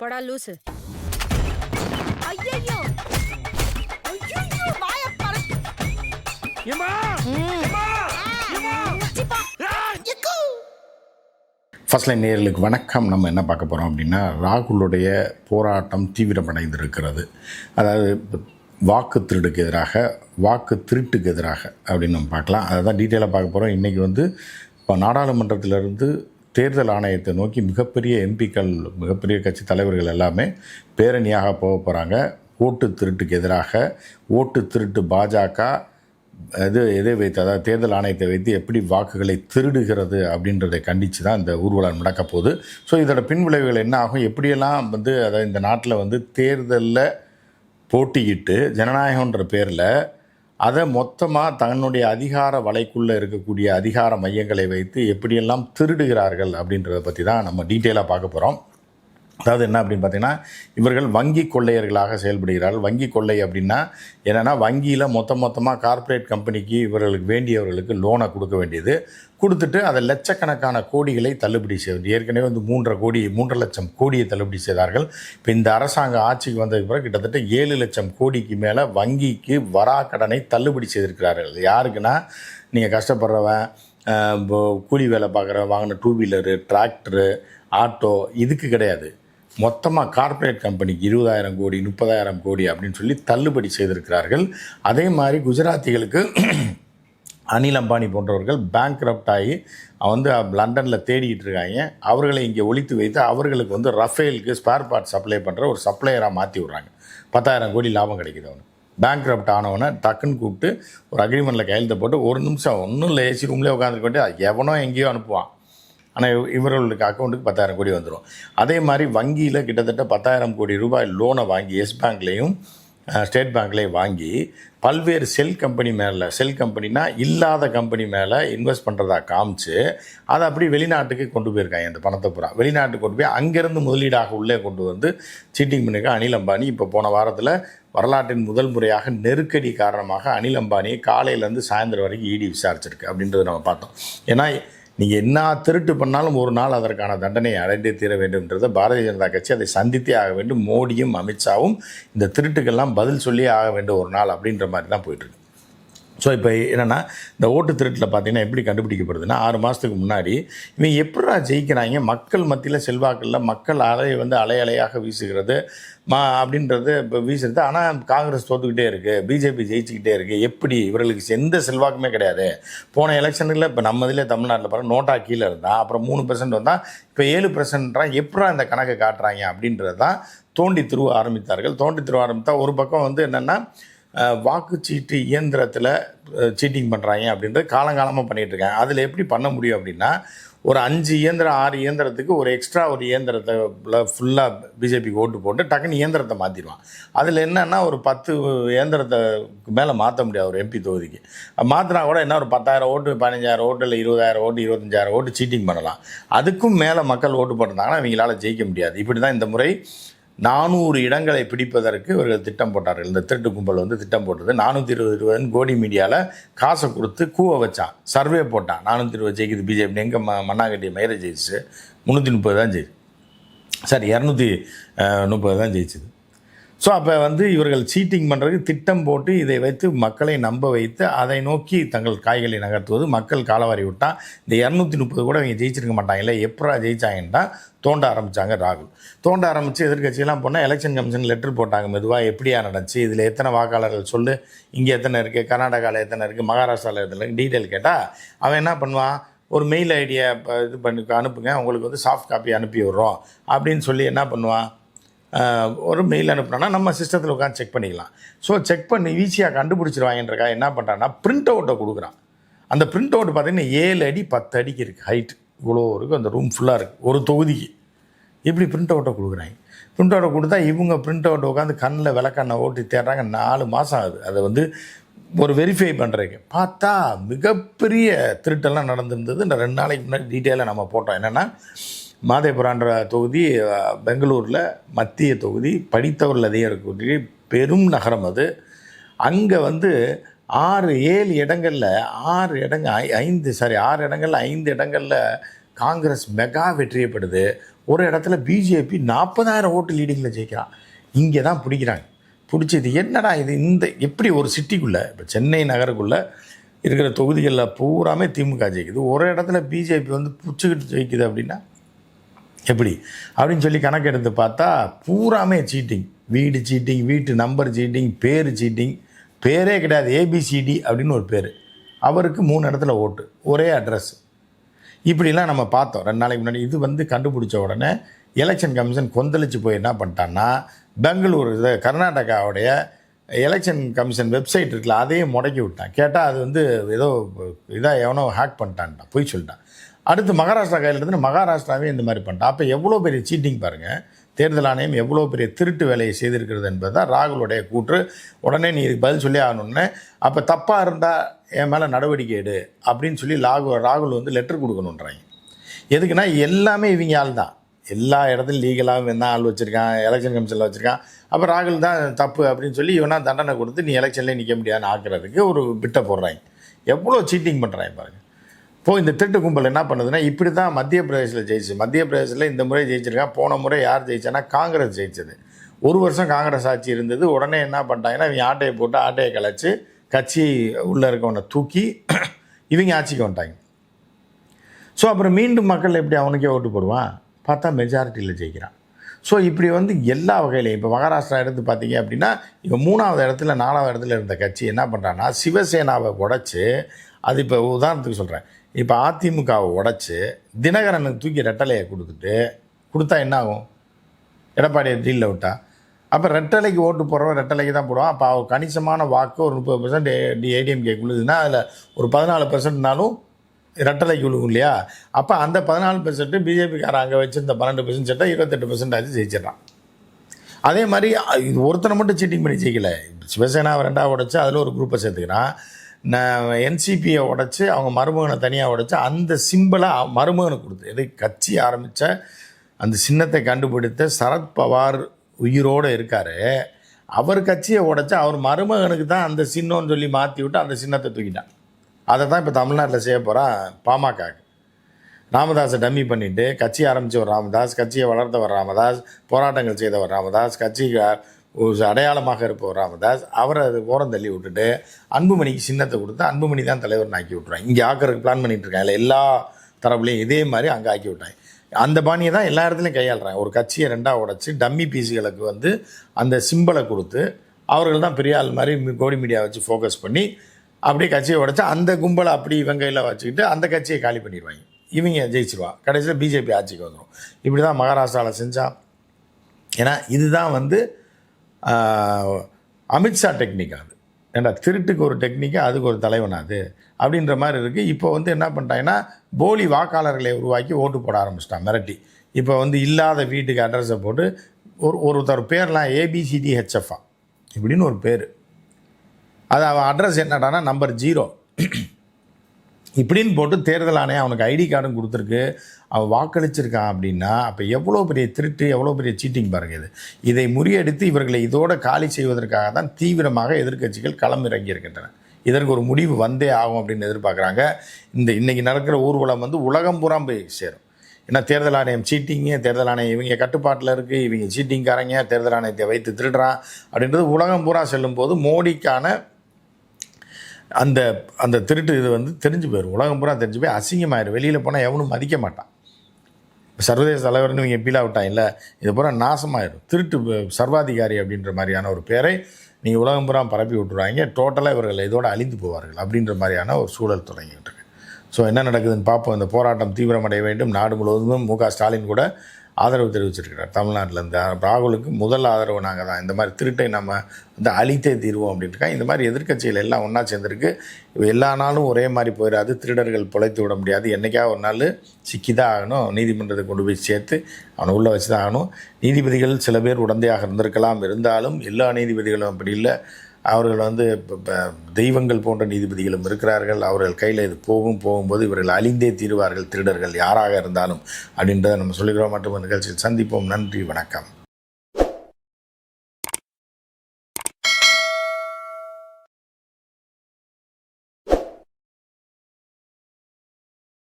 போடா லூசு. ஐயையோ! ஐயையோ வாய பற ஏம்மா! ஃபர்ஸ்ட் லைன் நேயர்களுக்கு வணக்கம். நம்ம என்ன பார்க்க போகிறோம் அப்படின்னா ராகுலுடைய போராட்டம் தீவிரமடைந்திருக்கிறது. அதாவது வாக்கு திருடுக்கு எதிராக வாக்கு திருட்டுக்கு எதிராக அப்படின்னு நம்ம பார்க்கலாம். அதை தான் டீட்டெயிலாக பார்க்க போகிறோம் இன்றைக்கி வந்து இப்போ நாடாளுமன்றத்திலிருந்து தேர்தல் ஆணையத்தை நோக்கி மிகப்பெரிய எம்பிக்கள் மிகப்பெரிய கட்சி தலைவர்கள் எல்லாமே பேரணியாக போக போகிறாங்க ஓட்டு திருட்டுக்கு எதிராக ஓட்டு திருட்டு பாஜக இது எதை வைத்து அதாவது தேர்தல் ஆணையத்தை வைத்து எப்படி வாக்குகளை திருடுகிறது அப்படின்றதை கண்டித்து தான் இந்த ஊர்வலம் நடக்க போகுது. ஸோ இதோட பின்விளைவுகள் என்ன ஆகும்? எப்படியெல்லாம் வந்து அதாவது இந்த நாட்டில் வந்து தேர்தலில் போட்டியிட்டு ஜனநாயகன்ற பேரில் அதை மொத்தமாக தன்னுடைய அதிகார வலைக்குள்ளே இருக்கக்கூடிய அதிகார மையங்களை வைத்து எப்படியெல்லாம் திருடுகிறார்கள் அப்படின்றத பற்றி தான் நம்ம டீட்டெயிலாக பார்க்க போகிறோம் அதாவது என்ன அப்படின்னு பார்த்தீங்கன்னா இவர்கள் வங்கி கொள்ளையர்களாக செயல்படுகிறார்கள். வங்கி கொள்ளை அப்படின்னா என்னென்னா வங்கியில் மொத்த மொத்தமாக கார்ப்பரேட் கம்பெனிக்கு இவர்களுக்கு வேண்டியவர்களுக்கு லோனை கொடுக்க வேண்டியது. கொடுத்துட்டு அதை லட்சக்கணக்கான கோடிகளை தள்ளுபடி செய்வது ஏற்கனவே வந்து மூன்றரை கோடி மூன்றரை லட்சம் கோடியை தள்ளுபடி செய்தார்கள். இப்போ இந்த அரசாங்க ஆட்சிக்கு வந்ததுக்கு பிறகு கிட்டத்தட்ட ஏழு லட்சம் கோடிக்கு மேலே வங்கிக்கு வராக்கடனை தள்ளுபடி செய்திருக்கிறார்கள். யாருக்குன்னா நீங்கள் கஷ்டப்படுறவன் இப்போ கூலி வேலை பார்க்குறவன் வாங்கின டூ வீலரு டிராக்டரு ஆட்டோ இதுக்கு கிடையாது. மொத்தமாக கார்ப்பரேட் கம்பெனிக்கு இருபதாயிரம் கோடி முப்பதாயிரம் கோடி அப்படின்னு சொல்லி தள்ளுபடி செய்திருக்கிறார்கள். அதே மாதிரி குஜராத்திகளுக்கு அனில் அம்பானி போன்றவர்கள் பேங்க் ஆகி வந்து லண்டனில் தேடிக்கிட்டு இருக்காங்க. அவர்களை இங்கே ஒழித்து வைத்து அவர்களுக்கு வந்து ரஃபேலுக்கு ஸ்பேர் பார்ட் சப்ளை பண்ணுற ஒரு சப்ளையராக மாற்றி விட்றாங்க. பத்தாயிரம் கோடி லாபம் கிடைக்குது அவனுக்கு. பேங்க் ஆனவனை டக்குன்னு கூப்பிட்டு ஒரு அக்ரிமெண்ட்டில் கையெழுத்த போட்டு ஒரு நிமிஷம் ஒன்றும் இல்லை ஏசி ரூம்லேயே உட்காந்துருக்கோட்டே எவனோ எங்கேயோ அனுப்புவான். ஆனால் இவர்களுக்கு அக்கௌண்ட்டுக்கு பத்தாயிரம் கோடி வந்துடும் அதே மாதிரி வங்கியில் கிட்டத்தட்ட பத்தாயிரம் கோடி ரூபாய் லோனை வாங்கி எஸ் பேங்க்லேயும் ஸ்டேட் பேங்க்லேயும் வாங்கி பல்வேறு செல் கம்பெனி மேலே செல் கம்பெனினா இல்லாத கம்பெனி மேலே இன்வெஸ்ட் பண்ணுறதா காமிச்சு அதை அப்படி வெளிநாட்டுக்கு கொண்டு போயிருக்காங்க இந்த பணத்தை பூரா. வெளிநாட்டுக்கு கொண்டு போய் அங்கேருந்து முதலீடாக உள்ளே கொண்டு வந்து சீட்டிங் பண்ணிக்க அனில் அம்பானி இப்போ போன வாரத்தில் வரலாற்றின் முதல் முறையாக நெருக்கடி காரணமாக அனில் அம்பானியை காலையிலேருந்து சாயந்தரம் வரைக்கும் இடி விசாரிச்சிருக்கு அப்படின்றத நம்ம பார்த்தோம். ஏன்னா நீங்கள் என்ன திருட்டு பண்ணாலும் ஒரு நாள் அதற்கான தண்டனை அடைந்தே தீர வேண்டும்ன்றதை பாரதிய ஜனதா கட்சி அதை சந்தித்தே ஆக வேண்டும். மோடியும் அமித்ஷாவும் இந்த திருட்டுக்கெல்லாம் பதில் சொல்லியே ஆக வேண்டும் ஒரு நாள் அப்படின்ற மாதிரி தான் போயிட்டுருக்கு ஸோ இப்போ என்னென்னா இந்த ஓட்டு திருட்டில் பார்த்தீங்கன்னா எப்படி கண்டுபிடிக்கப்படுதுன்னா ஆறு மாதத்துக்கு முன்னாடி இவன் எப்படா ஜெயிக்கிறாங்க? மக்கள் மத்தியில் செல்வாக்கில் மக்கள் அலை வந்து அலை அலையாக வீசுகிறது மா அப்படின்றது இப்போ வீசுறது. ஆனால் காங்கிரஸ் தோத்துக்கிட்டே இருக்குது பிஜேபி ஜெயிச்சுக்கிட்டே இருக்குது எப்படி இவர்களுக்கு எந்த செல்வாக்குமே கிடையாது. போன எலெக்ஷனில் இப்போ நம்ம இதில் தமிழ்நாட்டில் பாருங்கள் நோட்டா கீழே இருந்தால் அப்புறம் மூணு பெர்சன்ட் வந்தால் இப்போ ஏழு பெர்சன்ட்றான் எப்படா இந்த கணக்கை காட்டுறாங்க அப்படின்றது தான் தோண்டி திருவ ஆரம்பித்தார்கள். தோண்டி திருவ ஆரம்பித்தா ஒரு பக்கம் வந்து என்னென்னா வாக்குச்சீட்டு இயந்திரத்தில் சீட்டிங் பண்ணுறாங்க அப்படின்றது காலங்காலமாக பண்ணிகிட்டு இருக்காங்க அதில் எப்படி பண்ண முடியும் அப்படின்னா ஒரு அஞ்சு இயந்திரம் ஆறு இயந்திரத்துக்கு ஒரு எக்ஸ்ட்ரா ஒரு இயந்திரத்தை ஃபுல்லாக பிஜேபிக்கு ஓட்டு போட்டு டக்குன்னு இயந்திரத்தை மாற்றிடுவான் அதில் என்னென்னா ஒரு பத்து இயந்திரத்தை மேலே மாற்ற முடியாது ஒரு எம்பி தொகுதிக்கு. மாற்றினா கூட என்ன ஒரு பத்தாயிரம் ஓட்டு பதினஞ்சாயிரம் ஓட்டு இல்லை இருபதாயிரம் ஓட்டு இருபத்தஞ்சாயிரம் ஓட்டு சீட்டிங் பண்ணலாம். அதுக்கும் மேலே மக்கள் ஓட்டு போட்டிருந்தாங்கன்னா இவங்களால் ஜெயிக்க முடியாது. இப்படி தான் இந்த முறை நானூறு இடங்களை பிடிப்பதற்கு இவர்கள் திட்டம் போட்டார்கள். இந்த திருட்டு கும்பல் வந்து திட்டம் போட்டது. நானூற்றி இருபது இருபதுன்னு கோடி மீடியாவில் காசை கொடுத்து கூவ வச்சான். சர்வே போட்டான். நானூற்றி இருபது ஜெயிக்குது பிஜேபி. எங்கே ம மண்ணாங்கட்டி மயிரை ஜெயிச்சு முந்நூற்றி முப்பது தான் ஜெயிச்சு. சாரி இரநூத்தி முப்பது தான் ஜெயிச்சுது. ஸோ அப்போ வந்து இவர்கள் சீட்டிங் பண்ணுறதுக்கு திட்டம் போட்டு இதை வைத்து மக்களை நம்ப வைத்து அதை நோக்கி தங்கள் காய்களை நகர்த்துவது. மக்கள் காலவாரி விட்டால் இந்த இரநூத்தி முப்பது கூட இவங்க ஜெயிச்சிருக்க மாட்டாங்கல்ல எப்படா ஜெயிச்சாங்கன்னா தோண்ட ஆரம்பித்தாங்க ராகுல். தோண்ட ஆரம்பித்து எதிர்கட்சியெல்லாம் போனால் எலெக்ஷன் கமிஷன் லெட்டர் போட்டாங்க. மெதுவாக எப்படியா நடந்துச்சு? இதில் எத்தனை வாக்காளர்கள் சொல்லு? இங்கே எத்தனை இருக்குது கர்நாடகாவில் எத்தனை இருக்குது மகாராஷ்டிராவில் எத்தனை இருக்குது டீட்டெயில் கேட்டால் அவன் என்ன பண்ணுவான்? ஒரு மெயில் ஐடியை இது பண்ணி அனுப்புங்க. உங்களுக்கு வந்து சாஃப்ட் காப்பி அனுப்பி விட்றோம். அப்படின்னு சொல்லி என்ன பண்ணுவான்? ஒரு மெயில் அனுப்புனா நம்ம சிஸ்டத்தில் உட்காந்து செக் பண்ணிக்கலாம். ஸோ செக் பண்ணி ஈஸியாக கண்டுபிடிச்சிருவாங்கன்றக்கா என்ன பண்ணுறான்னா பிரிண்ட் அவுட்டை கொடுக்குறான். அந்த பிரிண்ட் அவுட் பார்த்தீங்கன்னா ஏழு அடி பத்து அடிக்கு இருக்குது ஹைட் இவ்வளோ இருக்குது அந்த ரூம் ஃபுல்லாக இருக்குது ஒரு தொகுதிக்கு. இப்படி பிரிண்ட் அவுட்டை கொடுக்குறாங்க? பிரிண்ட் அவுட்டை கொடுத்தா இவங்க பிரிண்ட் அவுட்டை உட்காந்து கண்ணில் விளக்கண்ணை ஓட்டி தேடுறாங்க. நாலு மாதம் ஆகுது. அதை வந்து ஒரு வெரிஃபை பண்ணுறதுக்கு பார்த்தா மிகப்பெரிய திருட்டெல்லாம் நடந்திருந்தது. இந்த ரெண்டு நாளைக்கு முன்னாடி டீட்டெயிலாக நம்ம போட்டோம். என்னென்னா மாதேபுரான்ற தொகுதி பெங்களூரில் மத்திய தொகுதி படித்தவர்கள் அதிகம் இருக்கக்கூடிய பெரும் நகரம் அது. அங்கே வந்து ஆறு ஏழு இடங்களில் ஆறு இடங்க ஐ- ஐந்து சாரி ஆறு இடங்களில் ஐந்து இடங்களில் காங்கிரஸ் மெகா வெற்றியப்படுது. ஒரு இடத்துல பிஜேபி நாற்பதாயிரம் ஓட்டு லீடிங்கில் ஜெயிக்கிறான். இங்கே தான் பிடிக்கிறாங்க. பிடிச்சது என்னடா இது? இந்த எப்படி ஒரு சிட்டிக்குள்ளே இப்போ சென்னை நகருக்குள்ளே இருக்கிற தொகுதிகளில் பூராமே திமுக ஜெயிக்குது. ஒரு இடத்துல பிஜேபி வந்து பிடிச்சிக்கிட்டு ஜெயிக்குது அப்படின்னா எப்படி? அப்படின்னு சொல்லி கணக்கெடுத்து பார்த்தா பூராமே சீட்டிங் வீடு சீட்டிங் வீட்டு நம்பர் சீட்டிங் பேர் சீட்டிங் பேரே கிடையாது. ஏபிசிடி அப்படின்னு ஒரு பேர். அவருக்கு மூணு இடத்துல ஓட்டு. ஒரே அட்ரஸ் இப்படிலாம் நம்ம பார்த்தோம். ரெண்டு நாளைக்கு முன்னாடி இது வந்து கண்டுபிடிச்ச உடனே எலெக்ஷன் கமிஷன் கொந்தளிச்சு போய் என்ன பண்ணிட்டான்னா பெங்களூர் இது கர்நாடகாவுடைய எலெக்ஷன் கமிஷன் வெப்சைட் இருக்குல்ல அதையும் முடக்கி விட்டான். கேட்டால் அது வந்து ஏதோ இதாக எவனோ ஹேக் பண்ணிட்டான்ட்டான் போய் சொல்லிட்டான். அடுத்து மகாராஷ்டிரா கையில் இருந்து மகாராஷ்டிராவே இந்த மாதிரி பண்ணிட்டான் அப்போ எவ்வளோ பெரிய சீட்டிங் பாருங்கள் தேர்தல் ஆணையம் எவ்வளோ பெரிய திருட்டு வேலையை செய்திருக்கிறது என்பது தான் ராகுலுடைய கூற்று. உடனே நீ இதுக்கு பதில் சொல்லி ஆகணும்னு. அப்போ தப்பாக இருந்தால் என் மேலே நடவடிக்கை எடு அப்படின்னு சொல்லி லாகு ராகுல் வந்து லெட்டர் கொடுக்கணுன்றாங்க எதுக்குன்னா எல்லாமே இவங்க ஆள் தான் எல்லா இடத்துலையும் லீகலாகவும் என்ன ஆள் வச்சுருக்கான் எலெக்ஷன் கமிஷனில் வச்சுருக்கான். அப்போ ராகுல் தான் தப்பு அப்படின்னு சொல்லி இவனா தண்டனை கொடுத்து நீ எலெக்ஷன்லேயே நிற்க முடியாதுன்னு ஆக்குறதுக்கு ஒரு பிட்டை போடுறாங்க. எவ்வளோ சீட்டிங் பண்ணுறாங்க பாருங்கள் இப்போ இந்த திருட்டு கும்பல் என்ன பண்ணுதுன்னா இப்படி தான் மத்திய பிரதேசில் ஜெயிச்சு மத்திய பிரதேசில் இந்த முறை ஜெயிச்சிருக்கான் போன முறை யார் ஜெயிச்சானா காங்கிரஸ் ஜெயிச்சது. ஒரு வருஷம் காங்கிரஸ் ஆட்சி இருந்தது உடனே என்ன பண்ணிட்டாங்கன்னா இவங்க ஆட்டையை போட்டு ஆட்டையை கலைச்சு கட்சி உள்ளே இருக்கவனை தூக்கி இவங்க ஆட்சிக்கு வந்துட்டாங்க. ஸோ அப்புறம் மீண்டும் மக்கள் எப்படி அவனுக்கே ஓட்டு போடுவான்? பார்த்தா மெஜாரிட்டியில் ஜெயிக்கிறான். ஸோ இப்படி வந்து எல்லா வகையிலையும் இப்போ மகாராஷ்டிரா எடுத்து பார்த்தீங்க அப்படின்னா இப்போ மூணாவது இடத்துல நாலாவது இடத்துல இருந்த கட்சி என்ன பண்ணுறான்னா சிவசேனாவை உடச்சி அது இப்போ உதாரணத்துக்கு சொல்கிறேன் இப்போ அதிமுகவை உடச்சி தினகரனுக்கு தூக்கி ரெட்டலையை கொடுத்துட்டு கொடுத்தா என்ன ஆகும் எடப்பாடியை டீலில் விட்டா? அப்போ ரெட்டலைக்கு ஓட்டு போடுறவன் ரெட்டலைக்கு தான் போடுவான். அப்போ அவள் கணிசமான வாக்கு ஒரு முப்பது பர்சன்ட் ஏடிஎம்கே குழுதுன்னா அதில் ஒரு பதினாலு பர்சன்ட்னாலும் ரெட்டலைக்கு விழுகும் இல்லையா? அப்போ அந்த பதினாலு பெர்சென்ட்டு பிஜேபிக்காரன் அங்கே வச்சிருந்த பன்னெண்டு பர்சன்ட் சட்டம் இருபத்தெட்டு பர்சன்ட் ஆச்சு ஜெயிச்சிடறான். அதே மாதிரி இது ஒருத்தனை மட்டும் சீட்டிங் பண்ணி ஜெயிக்கல. சிவசேனா ரெண்டாக உடைச்சு அதில் ஒரு குரூப்பை சேர்த்துக்கிறான். என்சிபியை உடச்சி அவங்க மருமகனை தனியாக உடைச்சு அந்த சிம்பிளை மருமகனுக்கு கொடுத்து எது கட்சி ஆரம்பித்த அந்த சின்னத்தை கண்டுபிடித்த சரத்பவார் உயிரோடு இருக்கார். அவர் கட்சியை உடைச்சு அவர் மருமகனுக்கு தான் அந்த சின்னம்னு சொல்லி மாற்றி விட்டு அந்த சின்னத்தை தூக்கிட்டான். அதை தான் இப்போ தமிழ்நாட்டில் செய்ய போகிறான் பாமக ராமதாஸை டம்மி பண்ணிவிட்டு கட்சி ஆரம்பித்தவர் ராமதாஸ் கட்சியை வளர்த்தவர் ராமதாஸ் போராட்டங்கள் செய்தவர் ராமதாஸ் கட்சிக்கு ஒரு அடையாளமாக இருப்பவர் ராமதாஸ். அவரை அது ஓரம் தள்ளி விட்டுட்டு அன்புமணிக்கு சின்னத்தை கொடுத்து அன்புமணி தான் தலைவர்னு ஆக்கி விட்ருவாங்க இங்கே ஆக்கிறதுக்கு பிளான் பண்ணிகிட்டு இருக்காங்க. எல்லா தரப்புலையும் இதே மாதிரி அங்கே ஆக்கி விட்டாங்க. அந்த பாணியை தான் எல்லா இடத்துலையும் கையாளுறாங்க. ஒரு கட்சியை ரெண்டாக உடைச்சி டம்மி பீஸுகளுக்கு வந்து அந்த சிம்பலை கொடுத்து அவர்கள் தான் பெரிய ஆள் மாதிரி கோடி மீடியா வச்சு ஃபோக்கஸ் பண்ணி அப்படியே கட்சியை உடைச்சு அந்த கும்பலை அப்படி இவங்க கையில் வச்சுக்கிட்டு அந்த கட்சியை காலி பண்ணிடுவாங்க. இவங்க ஜெயிச்சிருவா. கடைசியில் பிஜேபி ஆட்சிக்கு வந்துடும் இப்படி தான் மகாராஷ்டிராவில் செஞ்சால் ஏன்னா இதுதான் வந்து அமித்ஷா டெக்னிக் அது. ஏன்னா திருட்டுக்கு ஒரு டெக்னிக்கு அதுக்கு ஒரு தலைவன் அது. அப்படின்ற மாதிரி இருக்குது இப்போ வந்து என்ன பண்ணிட்டாங்கன்னா போலி வாக்காளர்களை உருவாக்கி ஓட்டு போட ஆரம்பிச்சிட்டான் மிரட்டி. இப்போ வந்து இல்லாத வீட்டுக்கு அட்ரஸை போட்டு ஒரு ஒருத்தர் பேர்லாம் ஏபிசிடி ஹெச்எஃப்ஆ இப்படின்னு ஒரு பேர். அது அவன் அட்ரஸ் என்னடானா நம்பர் ஜீரோ இப்படின்னு போட்டு தேர்தல் ஆணையம் அவனுக்கு ஐடி கார்டும் கொடுத்துருக்கு. அவன் வாக்களிச்சிருக்கான் அப்படின்னா அப்போ எவ்வளோ பெரிய திருட்டு எவ்வளோ பெரிய சீட்டிங் பாருங்க இது. இதை முறியடித்து இவர்களை இதோட காலி செய்வதற்காக தான் தீவிரமாக எதிர்க்கட்சிகள் களம் இறங்கியிருக்கின்றன இதற்கு ஒரு முடிவு வந்தே ஆகும் அப்படின்னு எதிர்பார்க்குறாங்க. இந்த இன்னைக்கு நடக்கிற ஊர்வலம் வந்து உலகம் பூரா போய் சேரும். ஏன்னா தேர்தல் ஆணையம் சீட்டிங்கு தேர்தல் ஆணையம் இவங்க கட்டுப்பாட்டில் இருக்குது இவங்க சீட்டிங்காரங்க தேர்தல் ஆணையத்தை வைத்து திருடுறான் அப்படின்றது உலகம் பூரா செல்லும்போது மோடிக்கான அந்த அந்த திருட்டு இது வந்து தெரிஞ்சு போயிடும் உலகம் பூரா தெரிஞ்சு போய் அசிங்கமாயிரும் வெளியில் போனால் எவனும் மதிக்க மாட்டான். இப்போ சர்வதேச தலைவர்னு இவங்க பீலா இல்லை இது பூரா நாசமாயிரும் திருட்டு சர்வாதிகாரி அப்படின்ற மாதிரியான ஒரு பேரை நீங்கள் உலகம் பூரா பரப்பி விட்டுருவாங்க. டோட்டலாக இவர்கள் இதோடு அழிந்து போவார்கள் அப்படின்ற மாதிரியான ஒரு சூழல் தொடங்கிட்டு இருக்கு. ஸோ என்ன நடக்குதுன்னு பார்ப்போம். இந்த போராட்டம் தீவிரமடைய வேண்டும். நாடு முழுவதும் மு க ஸ்டாலின் கூட ஆதரவு தெரிவிச்சிருக்கிறார். தமிழ்நாட்டிலேருந்து. ராகுலுக்கு முதல் ஆதரவு நாங்கள் தான். இந்த மாதிரி திருட்டை நம்ம வந்து அழித்தே தீர்வோம் அப்படின்ட்டு இந்த மாதிரி எதிர்க்கட்சிகள் எல்லாம் ஒன்றா சேர்ந்துருக்கு. எல்லா நாளும் ஒரே மாதிரி போயிடாது திருடர்கள் பொழைத்து விட முடியாது. என்றைக்கா ஒரு நாள் சிக்கி தான் ஆகணும். நீதிமன்றத்தை கொண்டு போய் சேர்த்து அவனை உள்ளே வச்சு தான் ஆகணும். நீதிபதிகள் சில பேர் உடந்தையாக இருந்திருக்கலாம். இருந்தாலும் எல்லா நீதிபதிகளும் அப்படி இல்லை. அவர்கள் வந்து தெய்வங்கள் போன்ற நீதிபதிகளும் இருக்கிறார்கள். அவர்கள் கையில் இது போகும் போகும்போது இவர்கள் அழிந்தே தீருவார்கள் திருடர்கள். யாராக இருந்தாலும் அப்படின்றத நம்ம சொல்லிக்கிறோம். மற்றும் நிகழ்ச்சியில் சந்திப்போம். நன்றி வணக்கம்.